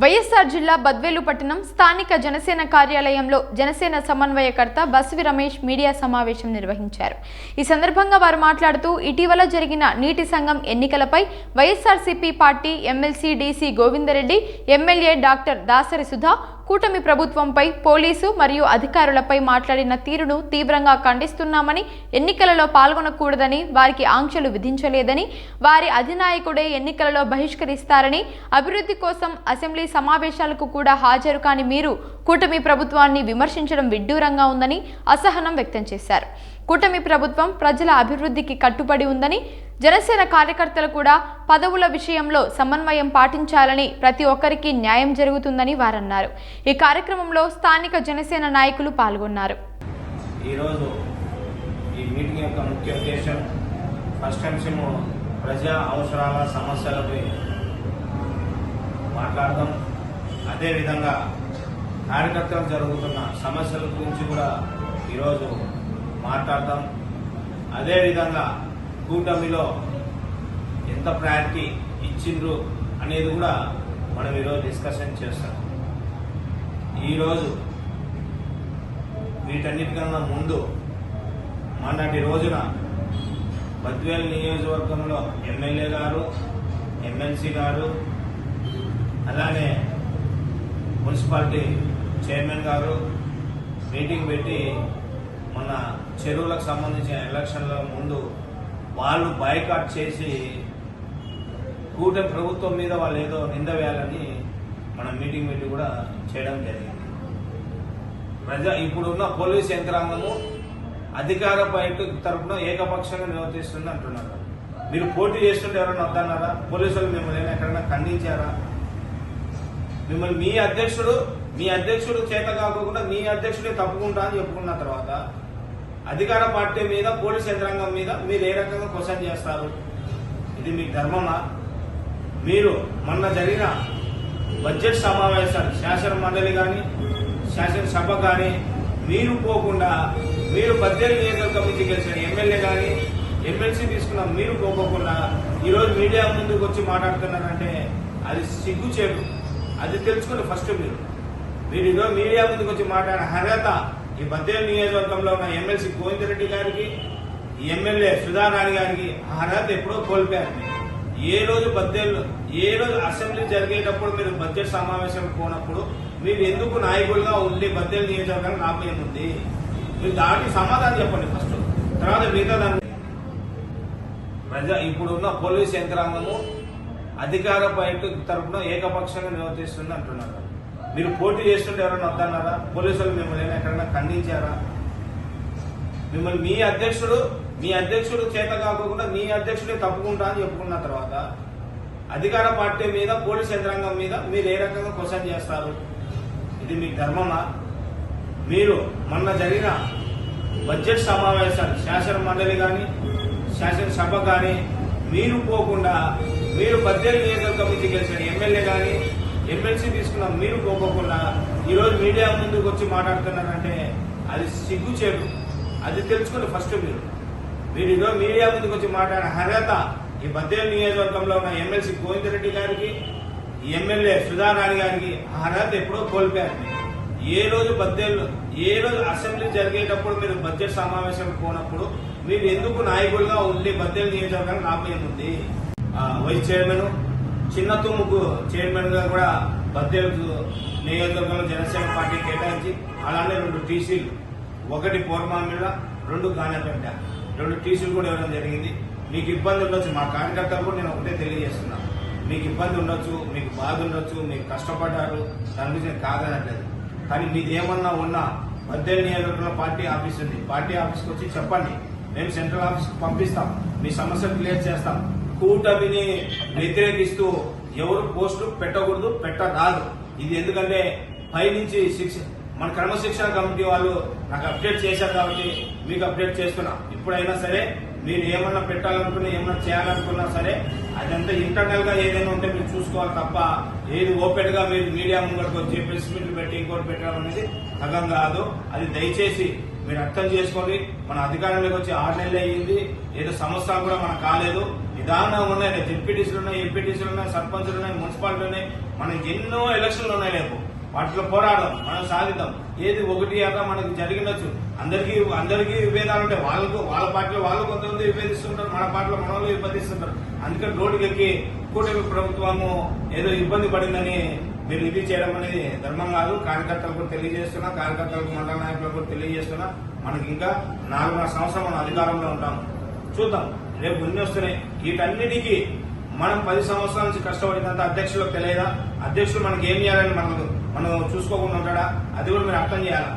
వైఎస్ఆర్ జిల్లా బద్వేలు పట్టణం స్థానిక జనసేన కార్యాలయంలో జనసేన సమన్వయకర్త బసవి రమేష్ మీడియా సమావేశం నిర్వహించారు. ఈ సందర్భంగా వారు మాట్లాడుతూ ఇటీవల జరిగిన నీటి సంఘం ఎన్నికలపై YSRCP party MLC DC Govinda Reddy MLA doctor Dasari Sudha కూటమి ప్రభుత్వంపై పోలీసు మరియు అధికారులపై మాట్లాడిన తీరును తీవ్రంగా ఖండిస్తున్నామని ఎన్నికలలో పాల్గొనకూడదని వారికి ఆంక్షలు విధించలేదని వారి అధినాయకుడే ఎన్నికలలో బహిష్కరిస్తారని అభివృద్ధి కోసం అసెంబ్లీ సమావేశాలకు కూడా హాజరు కాని మీరు కూటమి ప్రభుత్వాన్ని విమర్శించడం విడ్డూరంగా ఉందని అసహనం వ్యక్తం చేశారు. కూటమి ప్రభుత్వం ప్రజల అభివృద్ధికి కట్టుబడి ఉందని జనసేన కార్యకర్తలు కూడా పదవుల విషయంలో సమన్వయం పాటించాలని ప్రతి ఒక్కరికి న్యాయం జరుగుతుందని వారన్నారు. ఈ కార్యక్రమంలో స్థానిక జనసేన నాయకులు పాల్గొన్నారు. ఈరోజు ఈ మీటింగ్ యొక్క ముఖ్య ఉద్దేశం ఫస్ట్ అంశము ప్రజా అవసరాల సమస్యలపై మాట్లాడటం అదేవిధంగా కార్యకర్తలు జరుగుతున్న సమస్యల గురించి కూడా ఈరోజు మాట్లాడటం అదేవిధంగా కూటమిలో ఎంత ప్రయారిటీ ఇచ్చిండ్రు అనేది కూడా మనం ఈరోజు డిస్కషన్ చేస్తాం. ఈరోజు వీటన్నిటికన్నా ముందు మొన్నటి రోజున బద్వేల్ నియోజకవర్గంలో ఎమ్మెల్యే గారు ఎమ్మెల్సీ గారు అలానే మున్సిపాలిటీ చైర్మన్ గారు మీటింగ్ పెట్టి మన చెరువులకు సంబంధించిన ఎలక్షన్ల ముందు వాళ్ళు బైకాట్ చేసి కూటమి ప్రభుత్వం మీద వాళ్ళు ఏదో నింద వేయాలని మనం మీటింగ్ పెట్టి కూడా చేయడం జరిగింది. ప్రజా ఇప్పుడున్న పోలీస్ యంత్రాంగము అధికార పార్టీ తరఫున ఏకపక్షంగా నివర్తిస్తుంది అంటున్నారు. మీరు పోటీ చేస్తుంటే ఎవరైనా వద్దన్నారా? పోలీసులు మిమ్మల్ని ఏమైనా ఎక్కడైనా ఖండించారా? మిమ్మల్ని మీ అధ్యక్షుడు మీ అధ్యక్షుడు చేత కాకుండా మీ అధ్యక్షుడే తప్పుకుంటా అని చెప్పుకున్న తర్వాత అధికార పార్టీ మీద పోలీస్ యంత్రాంగం మీద మీరు ఏ రకంగా క్వశ్చన్ చేస్తారు? ఇది మీ ధర్మమా? మీరు మొన్న జరిగిన బడ్జెట్ సమావేశాలు శాసన మండలి కానీ శాసనసభ కానీ మీరు పోకుండా మీరు పద్దెనిమిది నియోజకవర్గం నుంచి గెలిచిన ఎమ్మెల్యే కానీ ఎమ్మెల్సీ తీసుకున్న మీరు పోకోకుండా ఈరోజు మీడియా ముందుకు వచ్చి మాట్లాడుతున్నారంటే అది సిగ్గుచేటు అది తెలుసుకుని ఫస్ట్ మీరు. మీరు ఈరోజు మీడియా ముందుకు వచ్చి మాట్లాడిన అర్హత ఈ పద్దెనిమిది నియోజకవర్గంలో ఉన్న ఎమ్మెల్సీ గోవిందరెడ్డి గారికి ఎమ్మెల్యే సుధారాణి గారికి అర్హత ఎప్పుడో కోల్పోయారు. మీరు. ఏ రోజు బద్దేలు ఏ రోజు అసెంబ్లీ జరిగేటప్పుడు మీరు బడ్జెట్ సమావేశం పోనప్పుడు మీరు ఎందుకు నాయకులుగా ఉండి బద్దెల నియోజకవర్గం నాకు ఉంది మీరు దానికి సమాధానం చెప్పండి ఫస్ట్. తర్వాత మిగతా దాన్ని ప్రజా ఇప్పుడున్న పోలీస్ యంత్రాంగము అధికార పార్టీ తరఫున ఏకపక్షంగా నిర్వర్తిస్తుంది అంటున్నారు. మీరు పోటీ చేస్తుంటే ఎవరైనా వద్దన్నారా? పోలీసులు మిమ్మల్ని ఎక్కడైనా ఖండించారా? మిమ్మల్ని మీ అధ్యక్షుడు మీ అధ్యక్షుడు చేత కాకుండా మీ అధ్యక్షుడే తప్పుకుంటా అని చెప్పుకున్న తర్వాత అధికార పార్టీ మీద పోలీస్ యంత్రాంగం మీద మీరు ఏ రకంగా క్వశ్చన్ చేస్తారు? ఇది మీ ధర్మమా? మీరు మొన్న జరిగిన బడ్జెట్ సమావేశాలు శాసన మండలి కానీ శాసనసభ కానీ మీరు పోకుండా మీరు పద్దెనిమిది నియోజకవర్గం నుంచి గెలిచిన ఎమ్మెల్యే కానీ ఎమ్మెల్సీ తీసుకున్నాం మీరు పోకోకుండా ఈరోజు మీడియా ముందుకు వచ్చి మాట్లాడుతున్నారంటే అది సిగ్గుచేటు. అది తెలుసుకోండి ఫస్ట్ మీరు. మీరు ఈరోజు మీడియా ముందుకు వచ్చి మాట్లాడిన అర్హత ఈ పద్దెనిమిది నియోజకవర్గంలో ఉన్న ఎమ్మెల్సీ గోవిందరెడ్డి గారికి ఎమ్మెల్యే సుధారాణి గారికి అర్హత ఎప్పుడో కోల్పోయారు. మీరు. ఏ రోజు బద్దెలు ఏ రోజు అసెంబ్లీ జరిగేటప్పుడు మీరు బడ్జెట్ సమావేశం పోనప్పుడు మీరు ఎందుకు నాయకులుగా ఉండి బద్దెల నియోజకవర్గానికి నాకు ఏముంది వైస్ చైర్మన్ చిన్న తుమ్ముకు చైర్మన్గా కూడా బద్దెల నియోజకవర్గంలో జనసేన పార్టీ కేటాయించి అలానే రెండు టీసీలు ఒకటి పోర్మామిడ రెండు గానపేట. రెండు టీసీలు కూడా ఇవ్వడం జరిగింది. మీకు ఇబ్బంది ఉండొచ్చు మా కార్యకర్తలు కూడా నేను ఒకటే తెలియజేస్తున్నా. మీకు ఇబ్బంది ఉండొచ్చు మీకు బాధ ఉండొచ్చు మీరు కష్టపడ్డారు దాని గురించి నేను కాదనట్లేదు. కానీ మీది ఏమన్నా ఉన్నా బద్దెల నియోజకవర్గంలో పార్టీ ఆఫీస్ ఉంది. పార్టీ ఆఫీస్కి వచ్చి చెప్పండి. మేము సెంట్రల్ ఆఫీస్కి పంపిస్తాం. మీ సమస్యలు క్లియర్ చేస్తాం. కూటమిని వ్యతిరేకిస్తూ ఎవరు పోస్టు పెట్టకూడదు పెట్టరాదు. ఇది ఎందుకంటే పైనుంచి శిక్ష మన క్రమశిక్షణ కమిటీ వాళ్ళు నాకు అప్డేట్ చేశారు కాబట్టి మీకు అప్డేట్ చేస్తున్నా. ఇప్పుడైనా సరే మీరు ఏమన్నా పెట్టాలనుకున్నా ఏమన్నా చేయాలనుకున్నా సరే అదంతా ఇంటర్నల్గా ఏదైనా ఉంటే మీరు చూసుకోవాలి తప్ప ఏది ఓపెన్గా మీరు మీడియా ముంగడికి వచ్చి ప్రెస్ మీట్లు పెట్టి ఇంకోటి పెట్టడం అనేది సగం కాదు. అది దయచేసి మీరు అర్థం చేసుకోండి. మన అధికారంలోకి వచ్చి ఆరు నెలలు అయ్యింది. ఏదో సంస్థ కూడా మనకు కాలేదు. నిదానంగా ఉన్నాయి. జెడ్పీటీసీలు ఉన్నాయి ఎంపీటీసీలు ఉన్నాయి సర్పంచులు ఉన్నాయి మున్సిపాలిటీ ఉన్నాయి. మనకి ఎన్నో ఎలక్షన్లు ఉన్నాయి రేపు. వాటిలో పోరాడదాం మనం సాధిద్దాం. ఏది ఒకటి అట మనకి జరిగినచ్చు. అందరికీ అందరికీ విభేదాలు ఉంటాయి. వాళ్ళకు వాళ్ళ పార్టీలో వాళ్ళు కొంతమంది విభేదిస్తుంటారు. మన పార్టీలో మన వాళ్ళు విభేదిస్తుంటారు. అందుకని రోడ్డుకి ఎక్కి కూటమి ప్రభుత్వము ఏదో ఇబ్బంది పడిందని మీరు ఇది చేయడం అనేది ధర్మం కాదు. కార్యకర్తలకు తెలియజేస్తున్నా కార్యకర్తలకు మండల నాయకులకు తెలియజేస్తున్నా. మనకి ఇంకా నాలుగున్నర సంవత్సరం మనం అధికారంలో ఉంటాం. చూద్దాం. రేపు ముందు వస్తున్నాయి. వీటన్నిటికీ మనం పది సంవత్సరాల నుంచి కష్టపడినంత అధ్యక్షులకు తెలియదా? అధ్యక్షుడు మనకి ఏం చేయాలని మనకు మనం చూసుకోకుండా ఉంటాడా? అది కూడా మీరు అర్థం చేయాలి?